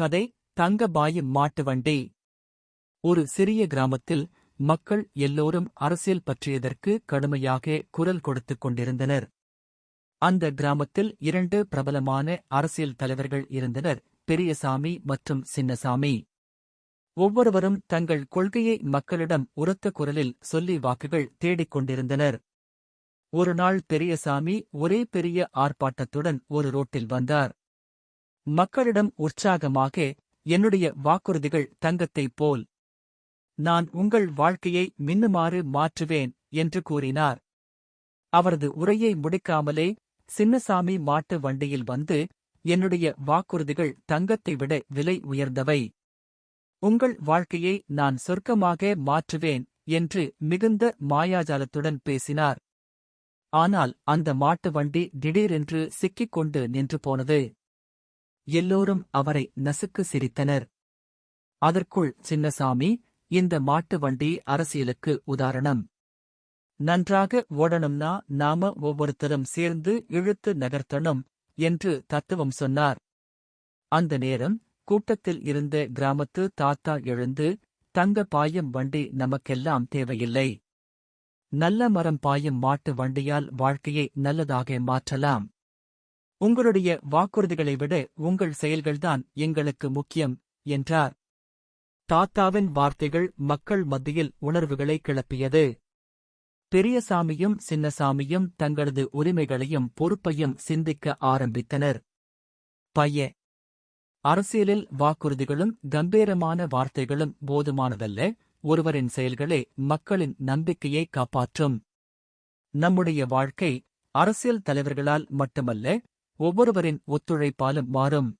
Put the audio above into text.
கதை தங்கபாயு மாட்டு வண்டி. ஒரு சிறிய கிராமத்தில் மக்கள் எல்லோரும் அரசியல் பற்றியதற்கு கடுமையாக குரல் கொடுத்துக் கொண்டிருந்தனர். அந்த கிராமத்தில் இரண்டு பிரபலமான அரசியல் தலைவர்கள் இருந்தனர் பெரியசாமி மற்றும் சின்னசாமி. ஒவ்வொருவரும் தங்கள் கொள்கையை மக்களிடம் உரத்த குரலில் சொல்லி வாக்குகள் தேடிக் கொண்டிருந்தனர். ஒரு நாள் பெரியசாமி ஒரே பெரிய ஆர்ப்பாட்டத்துடன் ஒரு ரோட்டில் வந்தார். மக்களிடம் உற்சாகமாக என்னுடைய வாக்குறுதிகள் தங்கத்தைப் போல். நான் உங்கள் வாழ்க்கையை மின்னுமாறு மாற்றுவேன் என்று கூறினார். அவரது உரையை முடிக்காமலே சின்னசாமி மாட்டு வண்டியில் வந்து என்னுடைய வாக்குறுதிகள் தங்கத்தை விட விலை உயர்ந்தவை. உங்கள் வாழ்க்கையை நான் சொர்க்கமாக மாற்றுவேன் என்று மிகுந்த மாயாஜாலத்துடன் பேசினார். ஆனால் அந்த மாட்டு வண்டி திடீரென்று சிக்கிக் கொண்டு நின்று போனது. எல்லோரும் அவரை நசுக்கு சிரித்தனர். அதற்குள் சின்னசாமி இந்த மாட்டு வண்டி அரசியலுக்கு உதாரணம். நன்றாக ஓடணும்னா நாம ஒவ்வொருத்தரும் சேர்ந்து இழுத்து நகர்த்தணும் என்று தத்துவம் சொன்னார். அந்த நேரம் கூட்டத்தில் இருந்த கிராமத்து தாத்தா எழுந்து தங்க பாயும் வண்டி நமக்கெல்லாம் தேவையில்லை. நல்ல மரம் பாயும் மாட்டு வண்டியால் வாழ்க்கையை நல்லதாக மாற்றலாம். உங்களுடைய வாக்குறுதிகளை விட உங்கள் செயல்கள்தான் எங்களுக்கு முக்கியம் என்றார். தாத்தாவின் வார்த்தைகள் மக்கள் மத்தியில் உணர்வுகளை கிளப்பியது. பெரியசாமியும் சின்னசாமியும் தங்களது உரிமைகளையும் பொறுப்பையும் சிந்திக்க ஆரம்பித்தனர். பைய அரசியலில் வாக்குறுதிகளும் கம்பீரமான வார்த்தைகளும் போதுமானதல்ல. ஒருவரின் செயல்களே மக்களின் நம்பிக்கையை காப்பாற்றும். நம்முடைய வாழ்க்கை அரசியல் தலைவர்களால் மட்டுமல்ல ஒவ்வொருவரின் ஒத்துழைப்பாலும் மாறும்.